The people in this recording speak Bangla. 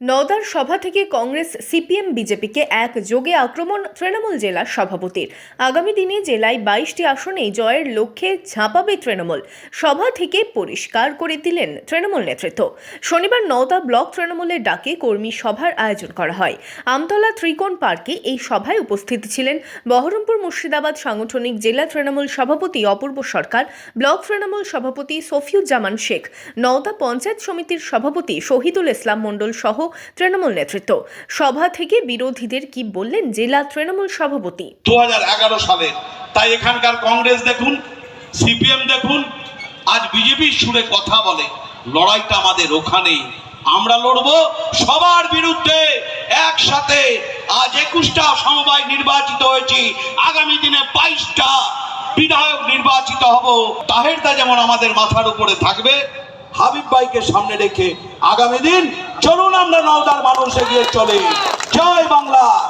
নওদার সভা থেকে কংগ্রেস, সিপিএম, বিজেপিকে এক যোগে আক্রমণ তৃণমূল জেলার সভাপতির। আগামী দিনে জেলায় বাইশটি আসনে জয়ের লক্ষ্যে ঝাঁপাবে তৃণমূল। সভা থেকে পরিষ্কার করে দিলেন তৃণমূল নেতৃত্ব। শনিবার নওদা ব্লক তৃণমূলের ডাকে কর্মী সভার আয়োজন করা হয়। আমতলা ত্রিকোণ পার্কে এই সভায় উপস্থিত ছিলেন বহরমপুর মুর্শিদাবাদ সাংগঠনিক জেলা তৃণমূল সভাপতি অপূর্ব সরকার, ব্লক তৃণমূল সভাপতি সফিউজ্জামান শেখ, নওদা পঞ্চায়েত সমিতির সভাপতি শহীদুল ইসলাম মণ্ডল সহ তৃণমূল নেতৃত্ব। সভা থেকে বিরোধীদের কি বললেন জেলা তৃণমূল সভাপতি? দু সালে। তাই এখানকার কংগ্রেস দেখুন, সিপিএম দেখুন, আজ বিজেপির সুরে কথা বলে, লড়াইটা আমাদের ওখানেই। আমরা লড়বো সবার বিরুদ্ধে, একসাথে। আজ একুশটা সমবায় নির্বাচিত হয়েছি, আগামী দিনে বাইশটা বিধায়ক নির্বাচিত হব। তাহেরদা যেমন আমাদের মাথার উপরে থাকবে, হাবিব ভাইকে সামনে রেখে আগামী দিন চলুন আমরা নওদার মানুষ এগিয়ে চলে। জয় বাংলা।